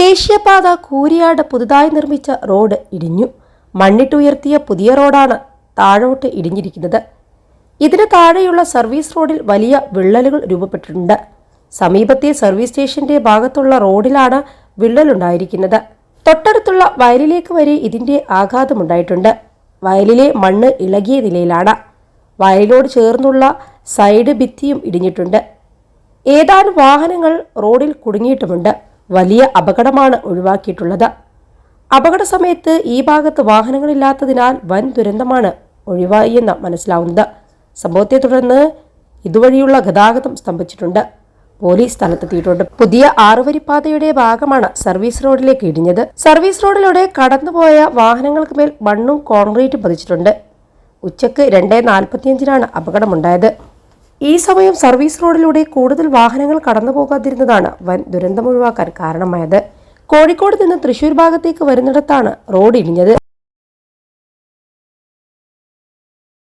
ദേശീയപാത കൂരിയാട് പുതുതായി നിർമ്മിച്ച റോഡ് ഇടിഞ്ഞു. മണ്ണിട്ടുയർത്തിയ പുതിയ റോഡാണ് താഴോട്ട് ഇടിഞ്ഞിരിക്കുന്നത്. ഇതിന് താഴെയുള്ള സർവീസ് റോഡിൽ വലിയ വിള്ളലുകൾ രൂപപ്പെട്ടിട്ടുണ്ട്. സമീപത്തെ സർവീസ് സ്റ്റേഷന്റെ ഭാഗത്തുള്ള റോഡിലാണ് വിള്ളലുണ്ടായിരിക്കുന്നത്. തൊട്ടടുത്തുള്ള വയലിലേക്ക് വരെ ഇതിന്റെ ആഘാതമുണ്ടായിട്ടുണ്ട്. വയലിലെ മണ്ണ് ഇളകിയ നിലയിലാണ്. വയലിനോട് ചേർന്നുള്ള സൈഡ് ഭിത്തിയും ഇടിഞ്ഞിട്ടുണ്ട്. ഏതാനും വാഹനങ്ങൾ റോഡിൽ കുടുങ്ങിയിട്ടുമുണ്ട്. വലിയ അപകടമാണ് ഒഴിവാക്കിയിട്ടുള്ളത്. അപകട സമയത്ത് ഈ ഭാഗത്ത് വാഹനങ്ങളില്ലാത്തതിനാൽ വൻ ദുരന്തമാണ് ഒഴിവായെന്ന് മനസ്സിലാവുന്നത്. സംഭവത്തെ തുടർന്ന് ഇതുവഴിയുള്ള ഗതാഗതം സ്തംഭിച്ചിട്ടുണ്ട്. പോലീസ് സ്ഥലത്തെത്തിയിട്ടുണ്ട്. പുതിയ ആറുവരിപ്പാതയുടെ ഭാഗമാണ് സർവീസ് റോഡിലേക്ക് ഇടിഞ്ഞത്. സർവീസ് റോഡിലൂടെ കടന്നുപോയ വാഹനങ്ങൾക്ക് മേൽ മണ്ണും കോൺക്രീറ്റും പതിച്ചിട്ടുണ്ട്. ഉച്ചയ്ക്ക് രണ്ട് നാൽപ്പത്തിയഞ്ചിനാണ് അപകടമുണ്ടായത്. ഈ സമയം സർവീസ് റോഡിലൂടെ കൂടുതൽ വാഹനങ്ങൾ കടന്നു പോകാതിരുന്നതാണ് വൻ ദുരന്തം ഒഴിവാക്കാൻ കാരണമായത്. കോഴിക്കോട് നിന്ന് തൃശൂർ ഭാഗത്തേക്ക് വരുന്നിടത്താണ് റോഡ് ഇടിഞ്ഞത്.